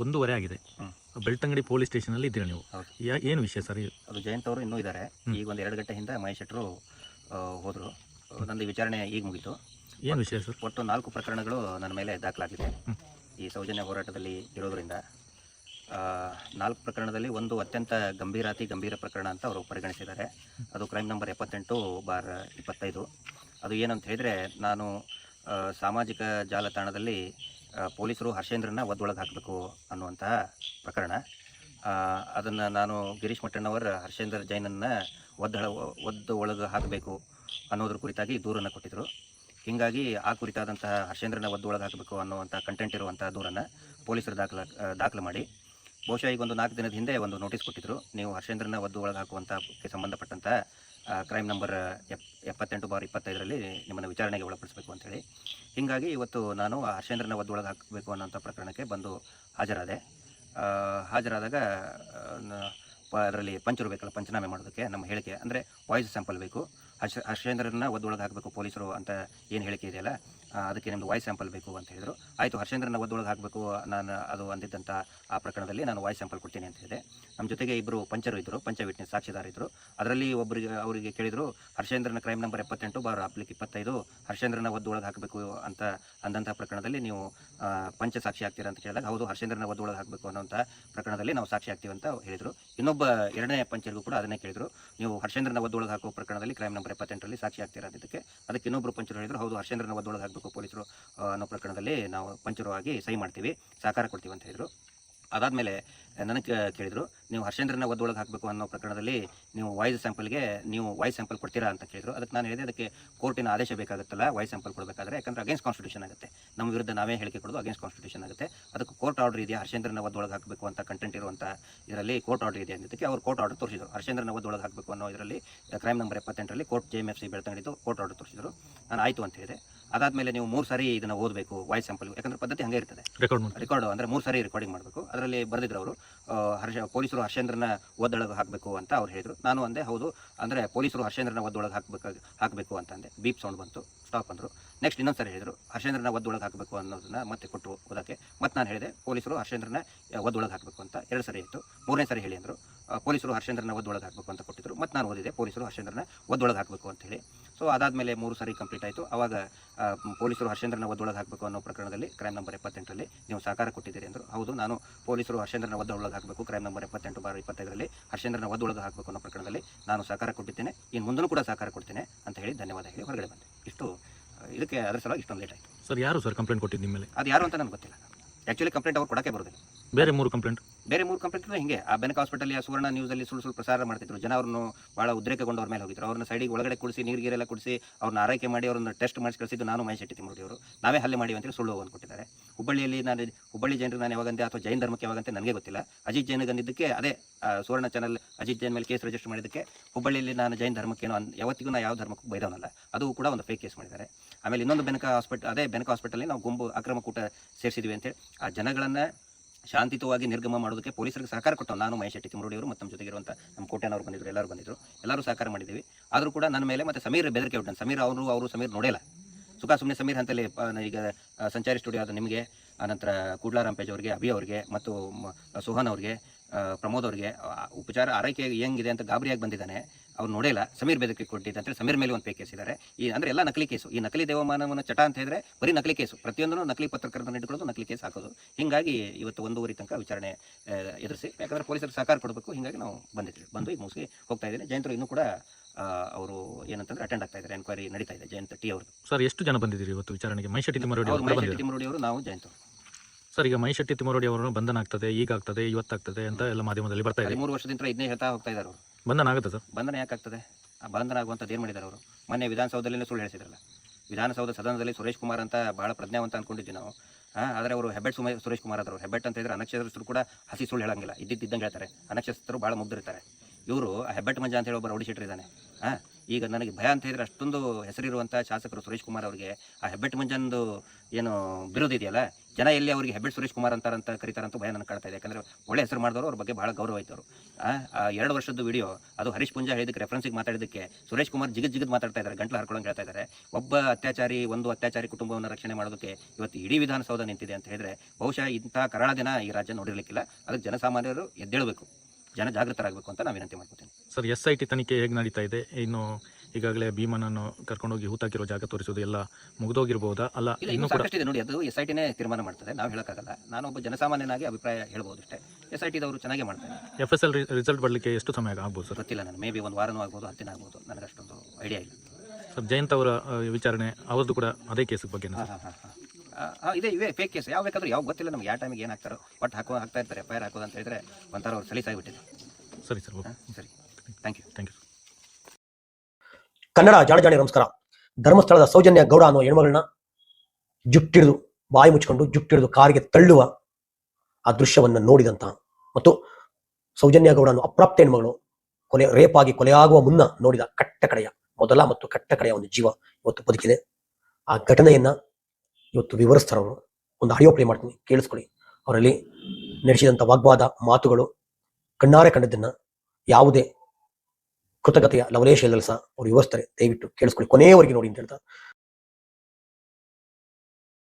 ಒಂದೂವರೆ ಆಗಿದೆ. ಬೆಳ್ತಂಗಡಿ ಪೊಲೀಸ್ ಸ್ಟೇಷನಲ್ಲಿ ಇದ್ದೀರಾ ನೀವು? ಯಾ ಏನು ವಿಷಯ ಸರ್ ಅದು ಜಯಂತ್ ಅವರು ಇನ್ನೂ ಇದ್ದಾರೆ. ಈಗ ಒಂದು ಎರಡು ಗಂಟೆ ಹಿಂದೆ ಮಹೇಶ್ ಶೆಟ್ಟರು ಹೋದರು. ನಂದು ವಿಚಾರಣೆ ಈಗ ಮುಗೀತು. ಏನು ವಿಷಯ ಸರ್? ಒಟ್ಟು ನಾಲ್ಕು ಪ್ರಕರಣಗಳು ನನ್ನ ಮೇಲೆ ದಾಖಲಾಗಿದೆ. ಈ ಸೌಜನ್ಯ ಹೋರಾಟದಲ್ಲಿ ಇರೋದರಿಂದ ಆ, ನಾಲ್ಕು ಪ್ರಕರಣದಲ್ಲಿ ಒಂದು ಅತ್ಯಂತ ಗಂಭೀರಾತಿ ಗಂಭೀರ ಪ್ರಕರಣ ಅಂತ ಅವರು ಪರಿಗಣಿಸಿದ್ದಾರೆ. ಅದು ಕ್ರೈಮ್ ನಂಬರ್ ಎಪ್ಪತ್ತೆಂಟು ಬಾರ್ ಇಪ್ಪತ್ತೈದು. ಅದು ಏನಂತ ಹೇಳಿದರೆ ನಾನು ಆ, ಸಾಮಾಜಿಕ ಜಾಲತಾಣದಲ್ಲಿ ಪೊಲೀಸರು ಹರ್ಷೇಂದ್ರನ ಒದ್ದೊಳಗೆ ಹಾಕಬೇಕು ಅನ್ನುವಂತಹ ಪ್ರಕರಣ ಅದನ್ನು ನಾನು ಗಿರೀಶ್ ಮಟ್ಟಣ್ಣವರ, ಹರ್ಷೇಂದ್ರ ಜೈನನ್ನು ಒದ್ದಳ ಒದ್ದು ಒಳಗೆ ಹಾಕಬೇಕು ಅನ್ನೋದ್ರ ಕುರಿತಾಗಿ ದೂರನ್ನು ಕೊಟ್ಟಿದ್ದರು ಹೀಗಾಗಿ ಆ ಕುರಿತಾದಂತಹ ಹರ್ಷೇಂದ್ರನ ಒದ್ದು ಒಳಗೆ ಹಾಕಬೇಕು ಅನ್ನುವಂಥ ಕಂಟೆಂಟ್ ಇರುವಂಥ ದೂರನ್ನು ಪೊಲೀಸರು ದಾಖಲ, ದಾಖಲು ಮಾಡಿ. ಬಹುಶಃ ಈಗ ಒಂದು ನಾಲ್ಕು ದಿನದ ಹಿಂದೆ ಒಂದು ನೋಟಿಸ್ ಕೊಟ್ಟಿದ್ರು. ನೀವು ಹರ್ಷೇಂದ್ರನ ಒದ್ದು ಒಳಗೆ ಹಾಕುವಂಥ ಸಂಬಂಧಪಟ್ಟಂಥ ಕ್ರೈಮ್ ನಂಬರ್ ಎಪ್, ಎಪ್ಪತ್ತೆಂಟು ಬಾರ್ ಇಪ್ಪತ್ತೈದರಲ್ಲಿ ನಿಮ್ಮನ್ನು ವಿಚಾರಣೆಗೆ ಒಳಪಡಿಸಬೇಕು ಅಂತೇಳಿ ಹೀಗಾಗಿ ಇವತ್ತು ನಾನು ಹರ್ಷೇಂದ್ರನ ಒದ್ದು ಒಳಗೆ ಹಾಕಬೇಕು ಅನ್ನೋಂಥ ಪ್ರಕರಣಕ್ಕೆ ಬಂದು ಹಾಜರಾದೆ. ಹಾಜರಾದಾಗ ಅದರಲ್ಲಿ ಪಂಚರು ಬೇಕಲ್ಲ, ಪಂಚನಾಮೆ ಮಾಡೋದಕ್ಕೆ ನಮ್ಮ ಹೇಳಿಕೆ, ಅಂದರೆ ವಾಯ್ಸ್ ಸ್ಯಾಂಪಲ್ ಬೇಕು. ಹರ್ಷ, ಹರ್ಷೇಂದ್ರನ ಒದ್ದೊಳಗೆ ಹಾಕಬೇಕು ಪೊಲೀಸರು ಅಂತ ಏನು ಹೇಳಿಕೆ ಇದೆಯಲ್ಲ ಅದಕ್ಕೆ ನಿಮ್ಮದು ವಾಯ್ಸ್ ಸ್ಯಾಂಪಲ್ ಬೇಕು ಅಂತ ಹೇಳಿದರು. ಆಯಿತು, ಹರ್ಷೇಂದ್ರನ ಒದ್ದೊಳಗೆ ಹಾಕಬೇಕು, ನಾನು ಅದು ಅಂದಿದ್ದಂಥ ಆ ಪ್ರಕರಣದಲ್ಲಿ ನಾನು ವಾಯ್ಸ್ ಸ್ಯಾಂಪಲ್ ಕೊಡ್ತೀನಿ ಅಂತ ಹೇಳಿದೆ. ನಮ್ಮ ಜೊತೆಗೆ ಇಬ್ಬರು ಪಂಚರು ಇದ್ದರು ಪಂಚ ವಿಟ್ನೆಸ್ ಸಾಕ್ಷಿದಾರ ಇದ್ದರು ಅದರಲ್ಲಿ ಒಬ್ಬರಿಗೆ ಅವರಿಗೆ ಕೇಳಿದರು, ಹರ್ಷೇಂದ್ರನ ಕ್ರೈಮ್ ನಂಬರ್ ಎಪ್ಪತ್ತೆಂಟು, ಬಾರ್ ಅಪ್ಲಿಕ್ ಇಪ್ಪತ್ತೈದು, ಹರ್ಷೇಂದ್ರನ ಒದ್ದೊಳಗೆ ಹಾಕಬೇಕು ಅಂತ ಅಂದಂಥ ಪ್ರಕರಣದಲ್ಲಿ ನೀವು ಪಂಚ ಸಾಕ್ಷಿ ಆಗ್ತೀರಾ ಅಂತ ಕೇಳಿದಾಗ, ಹೌದು, ಹರ್ಷೇಂದ್ರನ ಒದ್ದೊಳಗೆ ಹಾಕಬೇಕು ಅನ್ನೋಂಥ ಪ್ರಕರಣದಲ್ಲಿ ನಾವು ಸಾಕ್ಷಿ ಆಗ್ತೀವಿ ಅಂತ ಹೇಳಿದರು. ಇನ್ನೊಬ್ಬ ಎರಡನೇ ಪಂಚರಿಗೂ ಕೂಡ ಅದನ್ನೇ ಕೇಳಿದರು. ನೀವು ಹರ್ಷೇಂದ್ರನ ಒದ್ದೊಳಗೆ ಹಾಕುವ ಪ್ರಕರಣದಲ್ಲಿ ಕ್ರೈಮ್ ನಂಬರ್ ಎಪ್ಪತ್ತೆಂಟರಲ್ಲಿ ಸಾಕ್ಷಿ ಆಗ್ತೀರಾ ಅಂತಿದ್ದಕ್ಕೆ ಅದಕ್ಕೆ ಇನ್ನೊಬ್ಬರು ಪಂಚರು ಹೇಳಿದರು, ಹೌದು, ಹರ್ಷೇಂದ್ರನ ಒದ್ದೊಳಗೆ ಹಾಕಬೇಕು ಪೊಲೀಸರು ಆ, ಅನ್ನೋ ಪ್ರಕರಣದಲ್ಲಿ ನಾವು ಪಂಚರವಾಗಿ ಸಹಿ ಮಾಡ್ತೀವಿ ಸಹಕಾರ ಕೊಡ್ತೀವಿ ಅಂತ ಹೇಳಿದರು. ಅದಾದಮೇಲೆ ನನಗೆ ಕೇಳಿದರು ನೀವು ಹರ್ಷೇಂದ್ರನ ಒದ್ದೊಳಗೆ ಹಾಕಬೇಕು ಅನ್ನೋ ಪ್ರಕರಣದಲ್ಲಿ ನೀವು ವಾಯ್ಸ್ ಸ್ಯಾಂಪಲ್ಗೆ ನೀವು ವಾಯ್ಸ್ ಸ್ಯಾಂಪಲ್ ಕೊಡ್ತೀರಾ ಅಂತ ಕೇಳಿದ್ರು. ಅದಕ್ಕೆ ನಾನು ಹೇಳಿದೆ ಅದಕ್ಕೆ ಕೋರ್ಟಿನ ಆದೇಶ ಬೇಕಾಗುತ್ತಲ್ಲ ವಾಯ್ಸ್ ಸ್ಯಾಂಪಲ್ ಕೊಡಬೇಕಾದ್ರೆ ಯಾಕಂದ್ರೆ ಅಗೇನ್ಸ್ಟ್ ಕಾನ್ಸ್ಟಿಟ್ಯೂಷನ್ ಆಗುತ್ತೆ. ನಮ್ಮ ವಿರುದ್ಧ ನಾವೇ ಹೇಳಿಕೆ ಕೊಡೋದು ಅಗೇನ್ಸ್ಟ್ ಕಾನ್ಸ್ಟಿಟ್ಯೂಷನ್ ಆಗುತ್ತೆ. ಅದಕ್ಕೆ ಕೋರ್ಟ್ ಆರ್ಡರ್ ಇದೆಯಾ? ಹರ್ಷೇಂದ್ರನ ಒದ್ದೊಳಗೆ ಹಾಕಬೇಕು ಅಂತ ಕಂಟೆಂಟ್ ಇರುವಂಥ ಇದರಲ್ಲಿ ಕೋರ್ಟ್ ಆರ್ಡರ್ ಇದೆ ಅಂದಿದ್ದಕ್ಕೆ ಅವ್ರು ಕೋರ್ಟ್ ಆರ್ಡರ್ ತೋರಿಸಿದ್ರು. ಹರ್ಷೇಂದ್ರನ ಒದ್ದೊಳಗೆ ಹಾಕಬೇಕು ಅನ್ನೋ ಇದರಲ್ಲಿ crime number ಎಪ್ಪತ್ತೆಂಟರಲ್ಲಿ court J M F C ಬೆಳ್ತಂಡಿದ್ದು court order ತೋರಿಸಿದ್ರು. ನಾನು ಆಯಿತು ಅಂತ ಹೇಳಿದೆ. ಅದಾದಮೇಲೆ ನೀವು ಮೂರು ಸಾರಿ ಇದನ್ನು ಓದಬೇಕು ವಾಯ್ಸ್ ಸ್ಯಾಂಪಲ್ ಯಾಕಂದ್ರೆ ಪದ್ಧತಿ ಹಂಗೆ ಇರ್ತದೆ. ರೆಕಾರ್ಡ್ ಅಂದರೆ ಮೂರು ಸಾರಿ ರೆಕಾರ್ಡಿಂಗ್ ಮಾಡಬೇಕು. ಅದರಲ್ಲಿ ಬರೆದಿದ್ರು ಅವರು. ಹರ್ಷ ಪೊಲೀಸರು ಹರ್ಷೇಂದ್ರನ ಒದ್ದೊಳಗೆ ಹಾಕಬೇಕು ಅಂತ ಅವ್ರು ಹೇಳಿದರು. ನಾನು ಅಂದೆ, ಹೌದು, ಅಂದರೆ ಪೊಲೀಸರು ಹರ್ಷೇಂದ್ರನ ಒದ್ದೊಳಗೆ ಹಾಕಬೇಕು ಹಾಕಬೇಕು ಅಂತಂದೆ ಬೀಪ್ ಸೌಂಡ್ ಬಂತು. ಸ್ಟಾಪ್ ಅಂದರು ನೆಕ್ಸ್ಟ್ ಇನ್ನೊಂದು ಸರಿ ಹೇಳಿದರು, ಹರ್ಷೇಂದ್ರನ ಒದ್ದೊಳಗೆ ಹಾಕಬೇಕು ಅನ್ನೋದನ್ನ ಮತ್ತೆ ಕೊಟ್ಟು ಓದೋಕ್ಕೆ. ಮತ್ತೆ ನಾನು ಹೇಳಿದೆ, ಪೊಲೀಸರು ಹರ್ಷೇಂದ್ರನ ಒದ್ದೊಳಗೆ ಹಾಕಬೇಕು ಅಂತ ಎರಡು ಸರಿ ಇತ್ತು. ಮೂರನೇ ಸರಿ ಹೇಳಿ ಅಂದರು. ಪೊಲೀಸರು ಹರ್ಷೇಂದ್ರನ ಒದ್ದೊಳಗೆ ಹಾಕಬೇಕು ಅಂತ ಕೊಟ್ಟಿದ್ರು. ಮತ್ತೆ ನಾನು ಓದಿದೆ, ಪೊಲೀಸರು ಹರ್ಷೇಂದ್ರನ ಒದ್ದೊಳಗೆ ಹಾಕಬೇಕು ಅಂತ ಹೇಳಿ. ಸೊ ಅದಾದಮೇಲೆ ಮೂರು ಸರಿ ಕಂಪ್ಲೀಟ್ ಆಯಿತು. ಆವಾಗ ಪೊಲೀಸರು ಹರ್ಷೇಂದ್ರನ ಒದ್ದೊಳಗೆ ಹಾಕಬೇಕು ಅನ್ನೋ ಪ್ರಕರಣದಲ್ಲಿ ಕ್ರೈಮ್ ನಂಬರ್ ಎಪ್ಪತ್ತೆಂಟರಲ್ಲಿ ನೀವು ಸಹಕಾರ ಕೊಟ್ಟಿದ್ದೀರಿ ಅಂದರು. ಹೌದು, ನಾನು ಪೊಲೀಸರು ಹರ್ಷೇಂದ್ರನ ಒದ್ದೊಳಗೆ ಹಾಕಬೇಕು ಕ್ರೈಮ್ ನಂಬರ್ ಎಪ್ಪತ್ತೆಂಟು ಬಾರ ಇಪ್ಪತ್ತೈದರಲ್ಲಿ ಹರ್ಷೇಂದ್ರನ ಒದ್ದೊಳಗೆ ಹಾಕಬೇಕು ಅನ್ನೋ ಪ್ರಕರಣದಲ್ಲಿ ನಾನು ಸಹಕಾರ ಕೊಟ್ಟಿದ್ದೇನೆ. ಇನ್ನು ಮುಂದೂ ಕೂಡ ಸಹಕಾರ ಕೊಡ್ತೇನೆ ಅಂತ ಹೇಳಿ ಧನ್ಯವಾದ ಹೇಳಿ ಹೊರಗಡೆ ಬಂದೆ. ಇಷ್ಟು ಇದಕ್ಕೆ ಅದರ ಸಲುವಾಗಿ ಇಷ್ಟೊಂದು ಲೇಟ್ ಆಯಿತು. ಸರ್ ಯಾರು ಸರ್ ಕಂಪ್ಲೇಂಟ್ ಕೊಟ್ಟಿದ್ದು ನಿಮ್ಮ ಮೇಲೆ ಅದು ಯಾರು ಅಂತ ನನಗೆ ಗೊತ್ತಿಲ್ಲ. ಆ್ಯಕ್ಚುಲಿ ಕಂಪ್ಲೇಂಟ್ ಅವ್ರು ಕೊಡೋಕ್ಕೆ ಬರೋದಿಲ್ಲ. ಬೇರೆ ಮೂರು ಕಂಪ್ಲೇಂಟ್ ಬೇರೆ ಮೂರು ಕಂಪ್ಲೇಂಟ್ ಹಿಂಗೆ. ಆ ಬೆನಕ ಹಾಸ್ಪಿಟಲ್ ಸುವರ್ಣ ನ್ಯೂಸಲ್ಲಿ ಸುಳ್ಳು ಸುಳ್ಳು ಪ್ರಸಾರ ಮಾಡ್ತಿದ್ರು. ಜನ ಅವ್ರನ್ನು ಭಾಳ ಉದ್ರೇಕಗೊಂಡು ಅವ್ರ ಮೇಲೆ ಹೋಗಿದ್ರು. ಅವ್ರನ್ನ ಸೈಡಿಗೆ ಒಳಗಡೆ ಕುಡಿಸಿ ಗೀರೆಲ್ಲ ಕುಡಿಸಿ ಅವ್ರನ್ನ ಆರೈಕೆ ಮಾಡಿ ಅವ್ರನ್ನ ಟೆಸ್ಟ್ ಮಾಡಿಸಿ ಕಳಿಸಿದ್ದು ನಾನು ಮಹೇಶ್ ಶೆಟ್ಟಿ ಅವರು. ನಾವೇ ಹಲ್ಲೆ ಮಾಡಿ ಅಂತೇಳಿ ಸುಳ್ಳು ಹೋಗಿ ಕೊಟ್ಟಿದ್ದಾರೆ. ಹುಬ್ಬಳ್ಳಿಯಲ್ಲಿ ನಾನು ಹುಬ್ಬಳ್ಳಿ ಜನರು ನಾನು ಯಾವಾಗಂತೆ ಅಥವಾ ಜೈನ್ ಧರ್ಮಕ್ಕೆ ಯಾವಾಗಂತೆ ನನಗೆ ಗೊತ್ತಿಲ್ಲ. ಅಜಿತ್ ಜೈನ್ಗೆ ಅಂದಿದ್ದಕ್ಕೆ ಅದೇ ಆ, ಸುವರ್ಣ ಚಾನಲ್ ಅಜಿತ್ ಜೈನ್ ಮೇಲೆ ಕೇಸ್ ರಿಜಿಸ್ಟರ್ ಮಾಡಿದ್ದಕ್ಕೆ ಹುಬ್ಬಳ್ಳಿಯಲ್ಲಿ ನಾನು ಜೈನ್ ಧರ್ಮಕ್ಕೇನೋ ಯಾವತ್ತಿಗೂ ನಾನು ಯಾವ ಧರ್ಮಕ್ಕೂ ಬೈದವನಲ್ಲ. ಅದು ಕೂಡ ಒಂದು ಫೇಕ್ ಕೇಸ್ ಮಾಡಿದ್ದಾರೆ. ಆಮೇಲೆ ಇನ್ನೊಂದು ಬೆನಕ ಹಾಸ್ಪಿಟಲ್ ಅದೇ ಬೆನಕ ಹಾಸ್ಪಿಟಲ್ ನಾವು ಗುಂಪು ಅಕ್ರಮ ಕೂಟ ಸೇರಿಸಿದ್ವಿ ಅಂತೇಳಿ. ಆ ಜನಗಳನ್ನ ಶಾಂತಿಯುತವಾಗಿ ನಿರ್ಗಮ ಮಾಡೋದಕ್ಕೆ ಪೊಲೀಸರಿಗೆ ಸಹಕಾರ ಕೊಟ್ಟು ನಾನು ಮಹೇಶ್ ಶೆಟ್ಟಿ ತಿಮ್ಮರುಡಿ ಅವರು ಮತ್ತು ನಮ್ಮ ಜೊತೆಗಿರುವಂಥ ನಮ್ಮ ಕೋಟೆನವರು ಬಂದಿದ್ರು, ಎಲ್ಲರೂ ಬಂದಿದ್ರು. ಎಲ್ಲರೂ ಸಹಕಾರ ಮಾಡಿದ್ದೀವಿ. ಆದರೂ ಕೂಡ ನನ್ನ ಮೇಲೆ ಮತ್ತು ಸಮೀರ್ ಬೆದರಿಕೆ ಹೊಟ್ಟೆ ಸಮೀರ್ ಅವರು ಅವರು ಸಮೀರ್ ನೋಡಿಲ್ಲ ಸುಖ ಸುಮ್ಮನೆ ಸಮೀರ್ ಅಂತಲ್ಲಿ ಈಗ ಸಂಚಾರಿ ಸ್ಟುಡಿಯೋ ಅದು ನಿಮಗೆ ಆನಂತರ ಕೂಡ್ಲಾ ರಾಮ್ಪೇಜ್ ಅವರಿಗೆ, ಅಭಿ ಅವರಿಗೆ, ಮತ್ತು ಸೋಹನ್ ಅವರಿಗೆ ಪ್ರಮೋದ್ ಅವರಿಗೆ ಉಪಚಾರ ಆರೈಕೆ ಹೆಂಗಿದೆ ಅಂತ ಗಾಬರಿಯಾಗಿ ಬಂದಿದ್ದಾನೆ. ಅವ್ರು ನೋಡಿಲ್ಲ ಸಮೀರ್ ಬೆದಕ್ಕೆ ಕೊಟ್ಟಿದ್ದ ಅಂತೇಳಿ ಸಮೀರ್ ಮೇಲೆ ಒಂದು ಪೇ ಕೇಸ್ ಇದ್ದಾರೆ ಈ ಅಂದರೆ ಎಲ್ಲ ನಕಲಿ ಕೇಸು ಈ ನಕಲಿ ದೇವಮಾನವನ ಚಟ ಅಂತ ಹೇಳಿದ್ರೆ ಬರೀ ನಕಲಿ ಕೇಸು ಪ್ರತಿಯೊಂದನ್ನು ನಕಲಿ ಪತ್ರಕರ್ತನ ಇಟ್ಕೊಳ್ಳೋದು ನಕಲಿ ಕೇಸ್ ಹಾಕೋದು. ಹಿಂಗಾಗಿ ಇವತ್ತು ಒಂದೂವರೆ ತನಕ ವಿಚಾರಣೆ ಎದುರಿಸಿ. ಯಾಕಂದ್ರೆ ಪೊಲೀಸರು ಸಹಕಾರ ಕೊಡಬೇಕು. ಹಿಂಗಾಗಿ ನಾವು ಬಂದಿದ್ವಿ ಬಂದು ಈಗ ಮುಗಿಸಿ ಹೋಗ್ತಾ ಇದ್ದೀನಿ. ಜಯಂತರು ಇನ್ನೂ ಕೂಡ ಅವರು ಏನಂತಂದ್ರೆ ಅಟೆಂಡ್ ಆಗ್ತಾ ಇದ್ದಾರೆ. ಎನ್ಕ್ವೈರಿ ನಡೀತಾ ಇದೆ. ಜಯಂತ ಟಿ ಅವರು ಸರ್ ಎಷ್ಟು ಜನ ಬಂದಿದ್ದೀರಿ ಇವತ್ತು ವಿಚಾರಣೆಗೆ? ಮೈಶೆಟ್ಟಿ ತಿಮ್ಮರೋಡಿ ಅವ್ರು ನಾವು ಜಯಂತ ಸರ್ ಈಗ ಮೈಶೆಟ್ಟಿ ತಿಮ್ಮರೋಡಿ ಅವರನ್ನು ಬಂಧನ ಆಗ್ತದೆ ಈಗ ಆಗ್ತದೆ ಇವತ್ತಾಗ್ತದೆ ಅಂತ ಎಲ್ಲ ಮಾಧ್ಯಮದಲ್ಲಿ ಬರ್ತಾ ಇದೆ. ಮೂರು ವರ್ಷದಿಂದ ಇದನ್ನೇ ಹೇಳ್ತಾ ಹೋಗ್ತಾ ಇದ್ದಾರೆ ಅವರು. ಬಂಧನ ಆಗುತ್ತೆ ಸರ್? ಬಂಧನ ಯಾಕಾಗ್ತದೆ? ಆ ಬಂಧನ ಆಗುವಂಥದ್ದು ಏನು ಮಾಡಿದ್ದಾರೆ ಅವರು? ಮೊನ್ನೆ ವಿಧಾನಸೌಧದಲ್ಲೇ ಸುಳ್ಳು ಹೇಳಿಸಿದ್ರಲ್ಲ. ವಿಧಾನಸೌಧ ಸದನದಲ್ಲಿ ಸುರೇಶ್ ಕುಮಾರ್ ಅಂತ ಭಾಳ ಪ್ರಜ್ಞಾವಂತ ಅಂದ್ಕೊಂಡಿದ್ವಿ ನಾವು. ಆ, ಆದರೆ ಅವರು ಹೆಬ್ಬೆಟ್ ಸುಮ ಸುರೇಶ್ ಕುಮಾರ್ ಆದರು ಹೆಬ್ಬೆಟ್ ಅಂತ ಹೇಳಿದ್ರೆ ಅನಕ್ಷರಸ್ಥರು ಕೂಡ ಹಸಿ ಸುಳ್ಳು ಹೇಳಂಗಿಲ್ಲ. ಇದ್ದಿದ್ದಂಗೆ ಹೇಳ್ತಾರೆ. ಅನಕ್ಷರಸ್ಥರು ಭಾಳ ಮುಗ್ದಿರ್ತಾರೆ. ಇವರು ಹೆಬ್ಬೆಟ್ ಮಂಜ ಅಂತ ಹೇಳಿ ಒಬ್ಬರು ಇದ್ದಾನೆ ಹಾಂ ಈಗ ನನಗೆ ಭಯ ಅಂತ ಹೇಳಿದ್ರೆ ಅಷ್ಟೊಂದು ಹೆಸರಿರುವಂಥ ಶಾಸಕರು ಸುರೇಶ್ ಕುಮಾರ್ ಅವರಿಗೆ ಆ ಹೆಬ್ಬೆಟ್ ಮಂಜಂದು ಏನು ಬಿರುದು ಇದೆಯಲ್ಲ ಜನ ಎಲ್ಲಿ ಅವರಿಗೆ ಹೆಬ್ಬೆಟ್ ಸುರೇಶ್ ಕುಮಾರ್ ಅಂತಾರಂತ ಕರೀತಾರಂತ ಭಯ ನನಗೆ ಕಾಣ್ತಾ ಇದೆ. ಯಾಕಂದ್ರೆ ಒಳ್ಳೆ ಹೆಸರು ಮಾಡಿದವರು, ಅವ್ರ ಬಗ್ಗೆ ಬಹಳ ಗೌರವ ಆಯ್ತವರು ಎರಡು ವರ್ಷದ ವಿಡಿಯೋ, ಅದು ಹರೀಶ್ ಪುಂಜಾ ಹೇಳಿದಕ್ಕೆ ರೆಫರೆನ್ಸಿಗೆ ಮಾತಾಡಿದ್ದಕ್ಕೆ ಸುರೇಶ್ ಕುಮಾರ್ ಜಿಗದ್ ಜಿಗಿದ್ ಮಾತಾಡ್ತಾ ಇದ್ದಾರೆ ಗಂಟ್ಲು ಹರ್ಕೊಳ್ಳೋಂಗೆ ಹೇಳ್ತಾ ಇದ್ದಾರೆ ಒಬ್ಬ ಅತ್ಯಾಚಾರಿ, ಒಂದು ಅತ್ಯಾಚಾರಿ ಕುಟುಂಬವನ್ನು ರಕ್ಷಣೆ ಮಾಡೋದಕ್ಕೆ ಇವತ್ತು ಇಡೀ ವಿಧಾನಸೌಧ ನಿಂತಿದೆ ಅಂತ ಹೇಳಿದ್ರೆ ಬಹುಶಃ ಇಂಥ ಕರಾಳ ದಿನ ಈ ರಾಜ್ಯ ನೋಡಿರ್ಲಿಕ್ಕಿಲ್ಲ. ಅದಕ್ಕೆ ಜನಸಾಮಾನ್ಯರು ಎದ್ದೇಳಬೇಕು. ಜನ ಜಾಗೃತರಾಗಬೇಕು ಅಂತ ನಾನು ವಿನಂತಿ ಮಾಡ್ಕೊತೀನಿ. ಸರ್, ಎಸ್ ಐ ಟಿ ತನಿಖೆ ಹೇಗೆ ನಡೀತಾ ಇದೆ? ಇನ್ನು ಈಗಾಗಲೇ ಭೀಮನನ್ನು ಕರ್ಕೊಂಡೋಗಿ ಹೂತಾಕಿರೋ ಜಾಗ ತೋರಿಸೋದು ಎಲ್ಲ ಮುಗಿದೋಗಿರ್ಬೋದಾ? ಅಲ್ಲ ಇನ್ನೂ ಕೂಡ ಸಾಕಷ್ಟಿದೆ ನೋಡಿ ಅದು ಎಸ್ ಐ ಟಿನೇ ತೀರ್ಮಾನ ಮಾಡ್ತದೆ. ನಾವು ಹೇಳೋಕ್ಕಾಗಲ್ಲ. ನಾನು ಒಬ್ಬ ಜನಸಾಮಾನ್ಯನಾಗಿ ಅಭಿಪ್ರಾಯ ಹೇಳ್ಬೋದು ಅಷ್ಟೇ ಎಸ್ ಐ ಟಿದವರು ಚೆನ್ನಾಗಿ ಮಾಡ್ತಾರೆ. ಎಫ್ ಎಸ್ ಎಲ್ ರಿಸಲ್ಟ್ ಬರಲಿಕ್ಕೆ ಎಷ್ಟು ಸಮಯ ಆಗ್ಬೋದು ಸರ್? ಗೊತ್ತಿಲ್ಲ ನಾನು. ಮೇ ಬಿ ಒಂದು ವಾರನೂ ಆಗ್ಬೋದು ಹತ್ತಿನ ಆಗ್ಬೋದು. ನನಗೆ ಅಷ್ಟೊಂದು ಐಡಿಯಾ ಇಲ್ಲ. ಸರ್ ಜಯಂತ್ ಅವರ ವಿಚಾರಣೆ ಅವರದ್ದು ಕೂಡ ಅದೇ ಕೇಸ್ ಬಗ್ಗೆ ಹಾಂ ಹಾಂ ಹಾಂ ಹಾಂ. ಇದೆ ಇವೇ ಫೇಕ್ ಕೇಸ್ ಯಾವ ಬೇಕಾದ್ರೂ ಯಾವ ಗೊತ್ತಿಲ್ಲ ನಮ್ಗೆ ಯಾವ ಟೈಮಿಗೆ ಏನು ಹಾಕ್ತಾರೋ. ಒಟ್ಟು ಹಾಕೋ ಹಾಕ್ತಾ ಇರ್ತಾರೆ ಫೈರ್ ಹಾಕೋದು ಅಂತ ಹೇಳಿದ್ರೆ ಒಂಥರ ಅವ್ರು ಸಲೀಸಾಗಿಬಿಟ್ಟಿದೆ ಸರಿ ಸರ್ ಸರಿ. Thank you thank you Kannada ಜಾಣ ಜಾಣಿ ನಮಸ್ಕಾರ. ಧರ್ಮಸ್ಥಳದ ಸೌಜನ್ಯ ಗೌಡ ಅನ್ನೋ ಹೆಣ್ಮಗಳನ್ನ ಜುಟ್ಟಿಡಿದು, ಬಾಯಿ ಮುಚ್ಚಿಕೊಂಡು ಜುಟ್ಟಿಡಿದು ಕಾರಿಗೆ ತಳ್ಳುವ ಆ ದೃಶ್ಯವನ್ನ ನೋಡಿದಂತ. ಮತ್ತು ಸೌಜನ್ಯ ಗೌಡ ಅನ್ನೋ ಅಪ್ರಾಪ್ತ ಹೆಣ್ಮಗಳು ಕೊಲೆ ರೇಪ್ ಆಗಿ ಕೊಲೆಯಾಗುವ ಮುನ್ನ ನೋಡಿದ ಕಟ್ಟ ಕಡೆಯ ಮೊದಲ ಮತ್ತು ಕಟ್ಟ ಕಡೆಯ ಒಂದು ಜೀವ ಇವತ್ತು ಬದುಕಿದೆ. ಆ ಘಟನೆಯನ್ನ ಇವತ್ತು ವಿವರಿಸ್ತಾರೆ ಅವರು. ಒಂದು ಆಡಿಯೋ ಪ್ಲೇ ಮಾಡ್ತೀನಿ, ಕೇಳಿಸ್ಕೊಳ್ಳಿ. ಅವರಲ್ಲಿ ನಡೆಸಿದಂಥ ವಾಗ್ವಾದ ಮಾತುಗಳು, ಕಣ್ಣಾರೆ ಕಂಡದ್ದನ್ನ ಯಾವುದೇ ಕೃತಜ್ಞತೆಯ ಲವಲೇಶ ಸಹ ಅವ್ರು ವಿವರಿಸ್ತಾರೆ ದಯವಿಟ್ಟು ಕೇಳಿಸ್ಕೊಳ್ಳಿ ಕೊನೆಯವರೆಗೆ ನೋಡಿ ಅಂತ ಹೇಳ್ತಾ